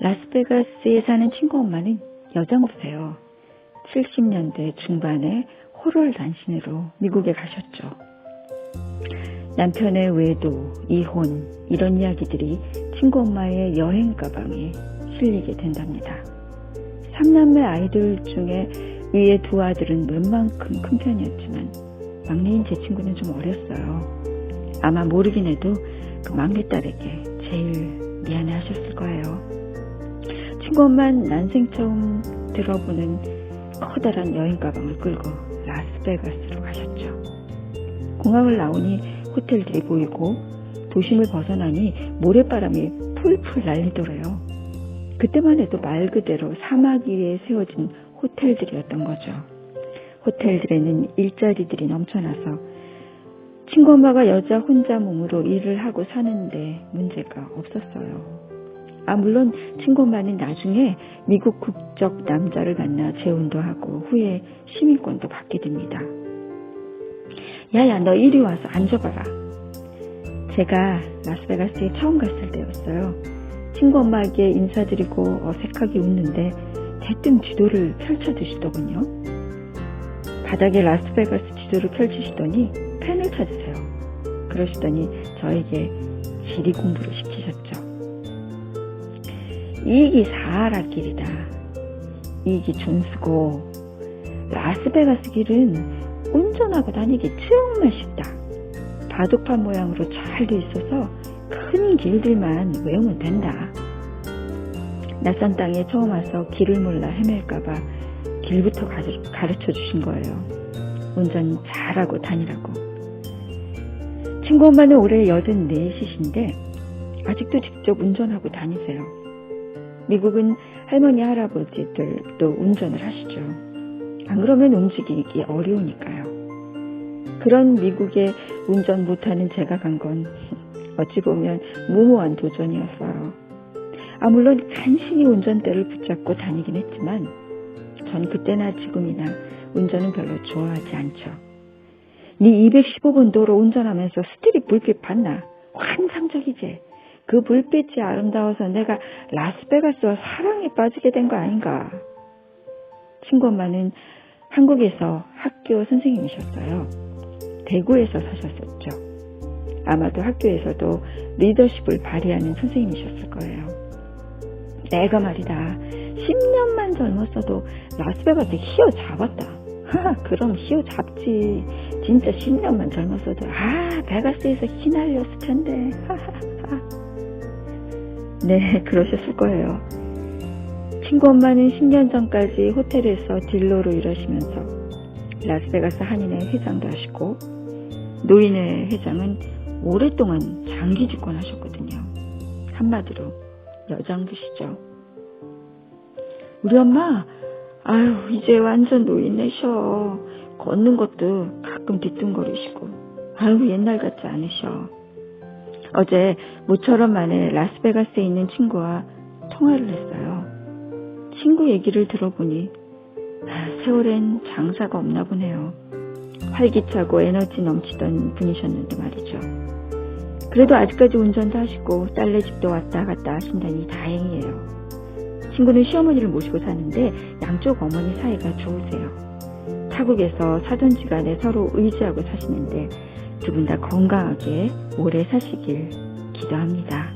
라스베가스에 사는 친구 엄마는 여장부세요. 70년대 중반에 호롤 단신으로 미국에 가셨죠. 남편의 외도, 이혼, 이런 이야기들이 친구 엄마의 여행 가방에 실리게 된답니다. 삼남매 아이들 중에 위에 두 아들은 웬만큼 큰 편이었지만 막내인 제 친구는 좀 어렸어요. 아마 모르긴 해도 그 막내딸에게 제일 미안해 하셨을 거예요. 엄마는 난생 처음 들어보는 커다란 여행 가방을 끌고 라스베가스로 가셨죠. 공항을 나오니 호텔들이 보이고 도심을 벗어나니 모래바람이 풀풀 날리더래요. 그때만 해도 말 그대로 사막 위에 세워진 호텔들이었던 거죠. 호텔들에는 일자리들이 넘쳐나서 친구 엄마가 여자 혼자 몸으로 일을 하고 사는데 문제가 없었어요. 아, 물론 친구 엄마는 나중에 미국 국적 남자를 만나 재혼도 하고 후에 시민권도 받게 됩니다. 야야, 너 이리 와서 앉아봐라. 제가 라스베가스에 처음 갔을 때였어요. 친구 엄마에게 인사드리고 어색하게 웃는데 대뜸 지도를 펼쳐주시더군요. 바닥에 라스베가스 지도를 펼치시더니 펜을 찾으세요. 그러시더니 저에게 지리 공부를 시키셨죠. 이기 사하라 길이다. 이기 존스고 라스베가스 길은 운전하고 다니기 정말 쉽다. 바둑판 모양으로 잘 돼 있어서 큰 길들만 외우면 된다. 낯선 땅에 처음 와서 길을 몰라 헤맬까봐 길부터 가르쳐 주신 거예요. 운전 잘하고 다니라고. 친구 엄마는 올해 84이신데 아직도 직접 운전하고 다니세요. 미국은 할머니, 할아버지들도 운전을 하시죠. 안 그러면 움직이기 어려우니까요. 그런 미국에 운전 못하는 제가 간 건 어찌 보면 무모한 도전이었어요. 아, 물론 간신히 운전대를 붙잡고 다니긴 했지만 전 그때나 지금이나 운전은 별로 좋아하지 않죠. 네 215번 도로 운전하면서 스트릿 불빛 봤나? 환상적이지. 그 불빛이 아름다워서 내가 라스베가스와 사랑에 빠지게 된 거 아닌가. 친구 엄마는 한국에서 학교 선생님이셨어요. 대구에서 사셨었죠. 아마도 학교에서도 리더십을 발휘하는 선생님이셨을 거예요. 내가 말이다. 10년만 젊었어도 라스베가스 휘어 잡았다. 그럼 휘어 잡지. 진짜 10년만 젊었어도 아 베가스에서 휘날렸을 텐데. 네, 그러셨을 거예요. 친구 엄마는 10년 전까지 호텔에서 딜러로 일하시면서 라스베가스 한인회 회장도 하시고 노인회 회장은 오랫동안 장기 집권하셨거든요. 한마디로 여장부시죠. 우리 엄마 아유 이제 완전 노인네셔. 걷는 것도 가끔 뒤뚱거리시고 아유 옛날 같지 않으셔. 어제 모처럼 만에 라스베가스에 있는 친구와 통화를 했어요. 친구 얘기를 들어보니 아, 세월엔 장사가 없나 보네요. 활기차고 에너지 넘치던 분이셨는데 말이죠. 그래도 아직까지 운전도 하시고 딸네 집도 왔다 갔다 하신다니 다행이에요. 친구는 시어머니를 모시고 사는데 양쪽 어머니 사이가 좋으세요. 타국에서 사돈지간에 서로 의지하고 사시는데 두 분 다 건강하게 오래 사시길 기도합니다.